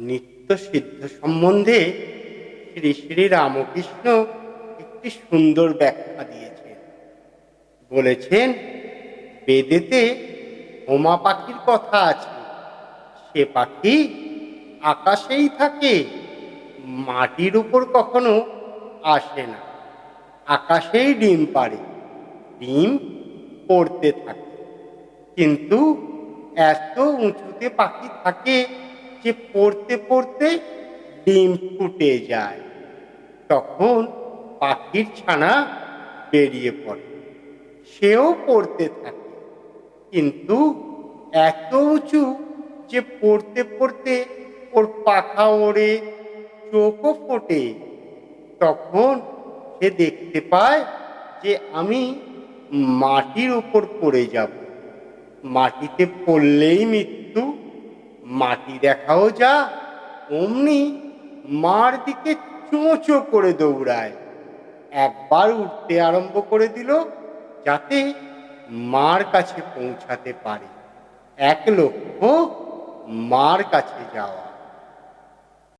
নিত্য সিদ্ধ সম্বন্ধে শ্রী শ্রী রামকৃষ্ণ একটি সুন্দর ব্যাখ্যা দিয়েছেন। বলেছেন, বেদেতে হোমা পাখির কথা আছে। সে পাখি আকাশেই থাকে, মাটির উপর কখনো আসে না। আকাশেই ডিম পাড়ে, ডিম পড়তে থাকে। কিন্তু এত উঁচুতে পাখি থাকে যে পড়তে পড়তে ডিম ফুটে যায়। তখন পাখির ছানা বেরিয়ে পড়ে। সেও পড়তে থাকে। কিন্তু এত উঁচু যে পড়তে পড়তে ওর পাখা ওড়ে, চোখও ফোটে। তখন সে দেখতে পায় যে আমি মাটির উপর পড়ে যাব। মাটিতে পড়লেই মৃত্যু। মাটি দেখাও যা, অমনি মার দিকে চোঁচো করে দৌড়ায়। একবার উঠতে আরম্ভ করে দিল, যাতে মার কাছে পৌঁছাতে পারে। এক লক্ষ মার কাছে যাওয়া।